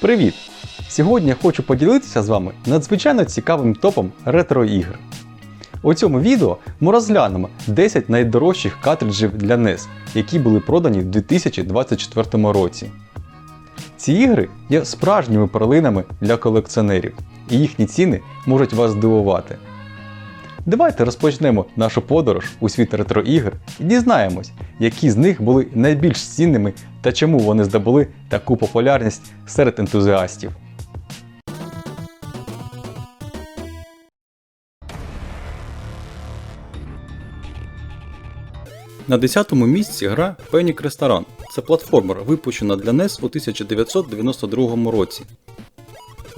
Привіт! Сьогодні я хочу поділитися з вами надзвичайно цікавим топом ретро-ігр. У цьому відео ми розглянемо 10 найдорожчих картриджів для NES, які були продані в 2024 році. Ці ігри є справжніми перлинами для колекціонерів, і їхні ціни можуть вас здивувати. Давайте розпочнемо нашу подорож у світ ретро-ігр і дізнаємось, які з них були найбільш цінними та чому вони здобули таку популярність серед ентузіастів. На 10-му місці гра Panic Restaurant. Це платформер, випущена для NES у 1992 році.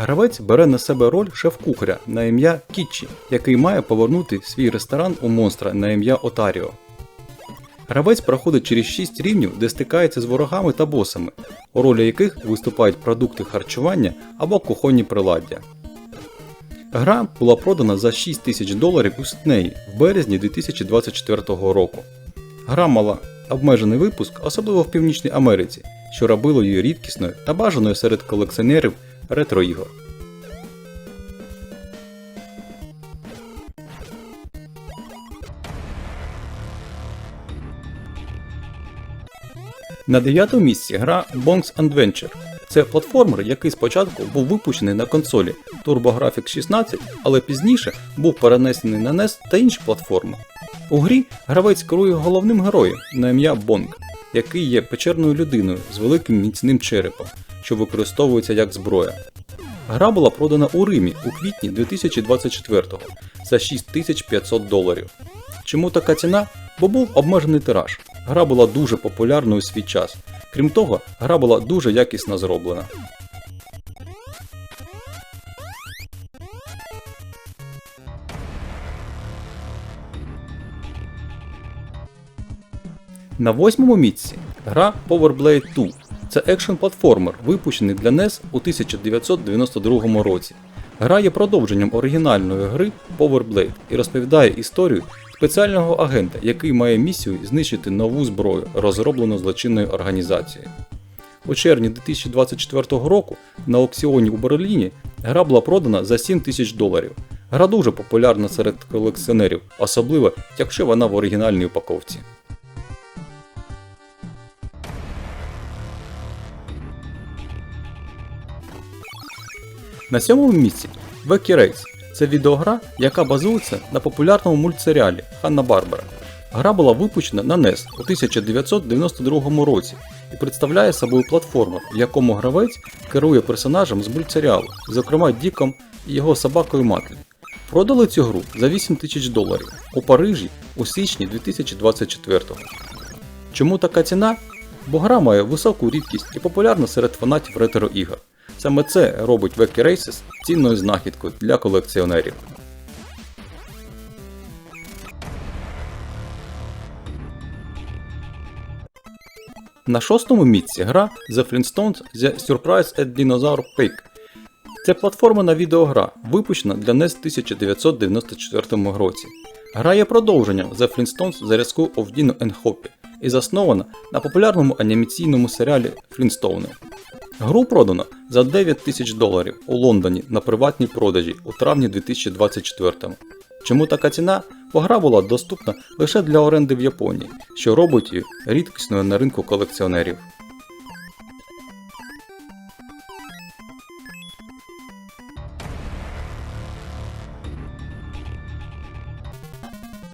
Гравець бере на себе роль шеф-кухаря на ім'я Кітчі, який має повернути свій ресторан у монстра на ім'я Отаріо. Гравець проходить через 6 рівнів, де стикається з ворогами та босами, у ролі яких виступають продукти харчування або кухонні приладдя. Гра була продана за 6 тисяч доларів у Сиднеї в березні 2024 року. Гра мала обмежений випуск, особливо в Північній Америці, що робило її рідкісною та бажаною серед колекціонерів ретро-ігор. На дев'ятому місці гра Bonks Adventure. Це платформер, який спочатку був випущений на консолі TurboGrafx 16, але пізніше був перенесений на NES та інші платформи. У грі гравець керує головним героєм на ім'я Бонг, який є печерною людиною з великим міцним черепом, що використовується як зброя. Гра була продана у Римі у квітні 2024-го за 6500 доларів. Чому така ціна? Бо був обмежений тираж. Гра була дуже популярною у свій час. Крім того, гра була дуже якісно зроблена. На восьмому місці гра Powerblade 2. Це екшн платформер, випущений для NES у 1992 році. Гра є продовженням оригінальної гри Powerblade і розповідає історію спеціального агента, який має місію знищити нову зброю, розроблену злочинною організацією. У червні 2024 року на аукціоні у Берліні гра була продана за 7 тисяч доларів. Гра дуже популярна серед колекціонерів, особливо якщо вона в оригінальній упаковці. На сьомому місці Wacky Race. Це відеогра, яка базується на популярному мультсеріалі Ханна Барбара. Гра була випущена на NES у 1992 році і представляє собою платформер, в якому гравець керує персонажем з мультсеріалу, зокрема Діком і його собакою Матлі. Продали цю гру за 8 тисяч доларів у Парижі у січні 2024-го. Чому така ціна? Бо гра має високу рідкість і популярна серед фанатів ретро-ігор. Саме це робить Wacky Races цінною знахідкою для колекціонерів. На шостому місці гра The Flintstones The Surprise at Dinosaur Peak. Це платформена відеогра, випущена для NES в 1994 році. Гра є продовженням The Flintstones The Rescue of Dino and Hoppy і заснована на популярному анімаційному серіалі Флінстоуни. Гру продано за 9 тисяч доларів у Лондоні на приватній продажі у травні 2024 Чому така ціна? Бо гра була доступна лише для оренди в Японії, що робить її рідкісною на ринку колекціонерів.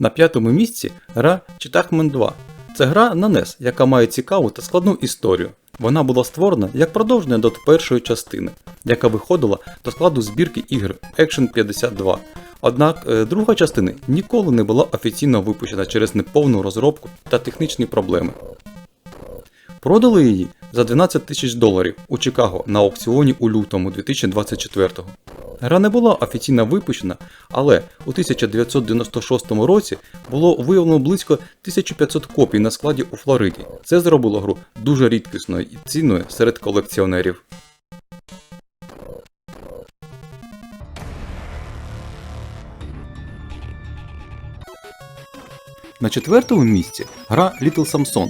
На п'ятому місці гра Chitachman 2. Це гра на NES, яка має цікаву та складну історію. Вона була створена як продовження до першої частини, яка виходила до складу збірки ігр Action 52. Однак е, друга частина ніколи не була офіційно випущена через неповну розробку та технічні проблеми. Продали її за 12 тисяч доларів у Чикаго на аукціоні у лютому 2024-го. Гра не була офіційно випущена, але у 1996 році було виявлено близько 1500 копій на складі у Флориді. Це зробило гру дуже рідкісною і цінною серед колекціонерів. На четвертому місці гра Little Samson.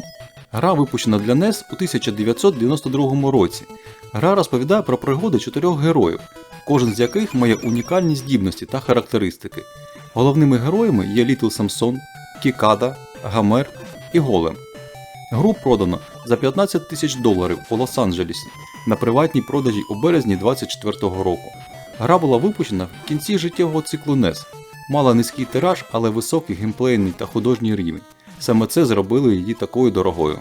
Гра випущена для NES у 1992 році. Гра розповідає про пригоди чотирьох героїв, кожен з яких має унікальні здібності та характеристики. Головними героями є Літл Самсон, Кікада, Гамер і Голем. Гру продано за 15 тисяч доларів у Лос-Анджелесі на приватній продажі у березні 2024 року. Гра була випущена в кінці життєвого циклу NES, мала низький тираж, але високий геймплейний та художній рівень. Саме це зробило її такою дорогою.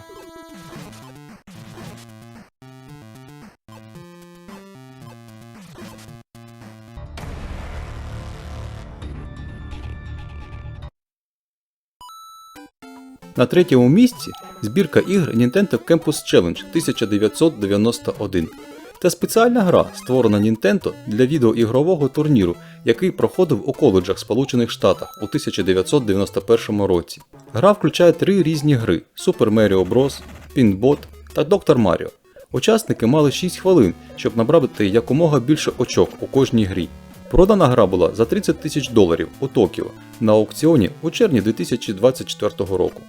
На третьому місці збірка ігр Nintendo Campus Challenge 1991. Це спеціальна гра, створена Nintendo для відеоігрового турніру, який проходив у коледжах Сполучених Штатах у 1991 році. Гра включає три різні гри: Super Mario Bros., Pinbot та Dr. Mario. Учасники мали 6 хвилин, щоб набрати якомога більше очок у кожній грі. Продана гра була за 30 тисяч доларів у Токіо на аукціоні у червні 2024 року.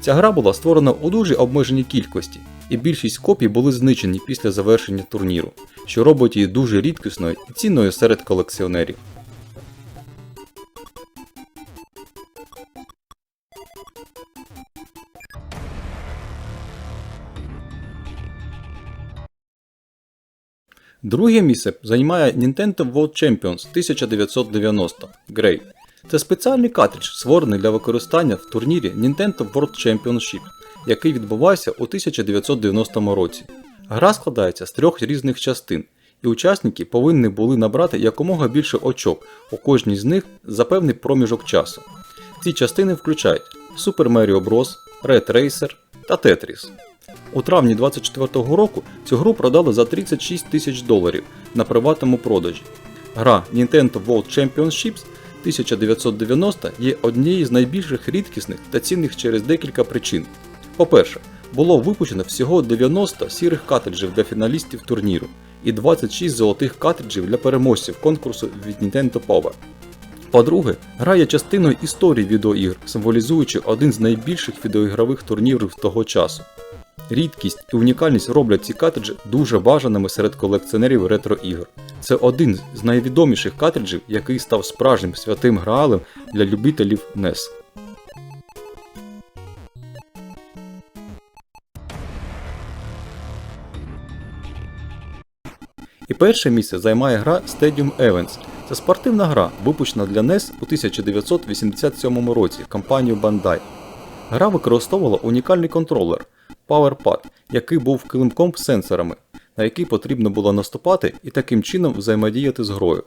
Ця гра була створена у дуже обмеженій кількості, і більшість копій були знищені після завершення турніру, що робить її дуже рідкісною і цінною серед колекціонерів. Друге місце займає Nintendo World Champions 1990 Grey. Це спеціальний картридж, створений для використання в турнірі Nintendo World Championship, який відбувався у 1990 році. Гра складається з трьох різних частин, і учасники повинні були набрати якомога більше очок у кожній з них за певний проміжок часу. Ці частини включають Super Mario Bros., Red Racer та Tetris. У травні 2024 року цю гру продали за 36 тисяч доларів на приватному продажі. Гра Nintendo World Championships 1990 є однією з найбільших рідкісних та цінних через декілька причин. По-перше, було випущено всього 90 сірих картриджів для фіналістів турніру і 26 золотих картриджів для переможців конкурсу від Nintendo Power. По-друге, гра є частиною історії відеоігр, символізуючи один з найбільших відеоігрових турнірів того часу. Рідкість і унікальність роблять ці картриджі дуже бажаними серед колекціонерів ретро-ігор. Це один з найвідоміших картриджів, який став справжнім святим граалем для любителів NES. І перше місце займає гра Stadium Events. Це спортивна гра, випущена для NES у 1987 році компанією Bandai. Гра використовувала унікальний контролер PowerPad, який був килимком з сенсорами, на який потрібно було наступати і таким чином взаємодіяти з грою.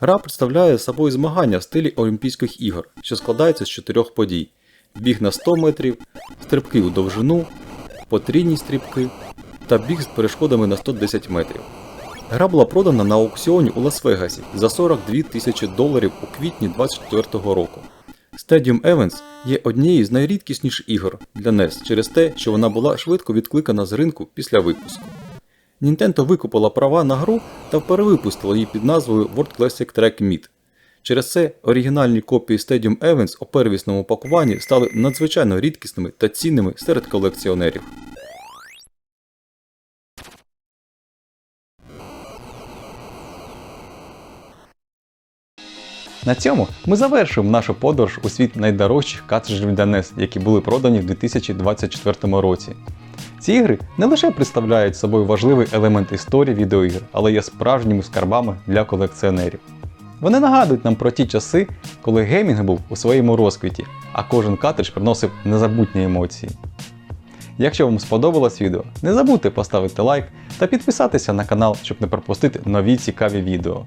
Гра представляє собою змагання в стилі Олімпійських ігор, що складається з чотирьох подій: біг на 100 метрів, стрибки у довжину, потрійні стрибки та біг з перешкодами на 110 метрів. Гра була продана на аукціоні у Лас-Вегасі за 42 тисячі доларів у квітні 2024 року. Stadium Events є однією з найрідкісніших ігор для NES через те, що вона була швидко відкликана з ринку після випуску. Nintendo викупила права на гру та перевипустила її під назвою World Classic Track Meet. Через це оригінальні копії Stadium Events у первісному пакуванні стали надзвичайно рідкісними та цінними серед колекціонерів. На цьому ми завершуємо нашу подорож у світ найдорожчих картриджів для які були продані в 2024 році. Ці ігри не лише представляють собою важливий елемент історії відеоігр, але є справжніми скарбами для колекціонерів. Вони нагадують нам про ті часи, коли геймінг був у своєму розквіті, а кожен картридж приносив незабутні емоції. Якщо вам сподобалось відео, не забудьте поставити лайк та підписатися на канал, щоб не пропустити нові цікаві відео.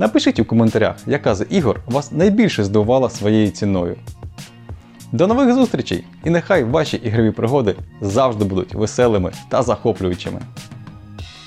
Напишіть у коментарях, яка з ігор вас найбільше здивувала своєю ціною. До нових зустрічей! І нехай ваші ігрові пригоди завжди будуть веселими та захоплюючими.